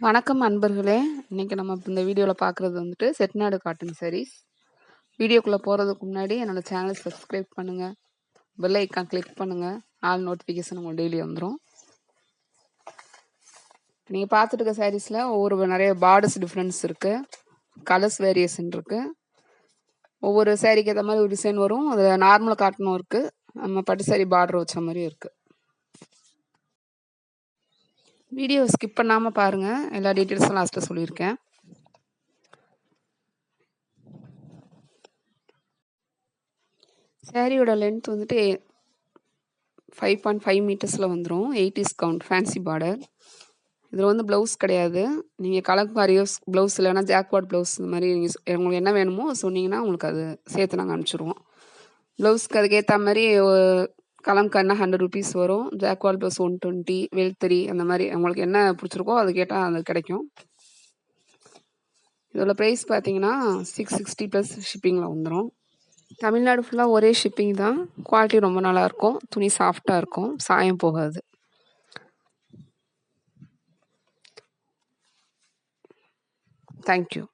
வணக்கம் அன்பர்களே இன்னைக்கு நம்ம இந்த வீடியோவில் பார்க்குறது வந்துட்டு செட்நாடு காட்டன் sarees வீடியோக்குள்ளே போகிறதுக்கு முன்னாடி என்னோடய சேனல் சப்ஸ்கிரைப் பண்ணுங்கள் பெல் ஐக்கான் கிளிக் பண்ணுங்கள் ஆல் நோட்டிஃபிகேஷன் உங்களுக்கு டெய்லி வந்துடும் நீங்கள் பார்த்துட்டு இருக்க சாரீஸில் ஒவ்வொரு நிறைய பார்டர்ஸ் டிஃப்ரென்ஸ் இருக்குது கலர்ஸ் வேரியேஷன் இருக்குது ஒவ்வொரு சாரீக்கு ஏற்ற மாதிரி ஒரு டிசைன் வரும். அதில் நார்மல் காட்டனும் இருக்குது நம்ம பட்டு சாரி பார்டர் வச்ச மாதிரியும் இருக்குது வீடியோ ஸ்கிப் பண்ணாமல் பாருங்கள் எல்லா டீட்டெயில்ஸும் லாஸ்ட்டாக சொல்லியிருக்கேன். சேரீயோட லென்த் வந்துட்டு ஃபைவ் பாயிண்ட் ஃபைவ் மீட்டர்ஸில் வந்துடும் எயிட்டிஸ் கவுண்ட் ஃபேன்சி பார்டர் இதில் வந்து ப்ளவுஸ் கிடையாது. நீங்கள் கலங்காரியோ ப்ளவுஸ் இல்லைன்னா ஜாக்வாட் ப்ளவுஸ் இந்த மாதிரி நீங்கள் உங்களுக்கு என்ன வேணுமோ சொன்னீங்கன்னா உங்களுக்கு அது சேர்த்து நாங்கள் அனுப்பிச்சிடுவோம் ப்ளவுஸ்க்கு அதுக்கேற்ற மாதிரி கலம்காரினா ஹண்ட்ரட் ருபீஸ் வரும். ஜாக்வால் ப்ளஸ் ஒன் டுவெண்ட்டி வெல்த்ரி அந்த மாதிரி உங்களுக்கு என்ன பிடிச்சிருக்கோ அது கேட்டால் அது கிடைக்கும். இதோட ப்ரைஸ் பார்த்தீங்கன்னா சிக்ஸ் சிக்ஸ்டி ப்ளஸ் ஷிப்பிங்கில் வந்துடும் தமிழ்நாடு ஃபுல்லாக ஒரே ஷிப்பிங் தான். குவாலிட்டி ரொம்ப நல்லாயிருக்கும் துணி சாஃப்டாக இருக்கும். சாயம் போகாது. தேங்க்யூ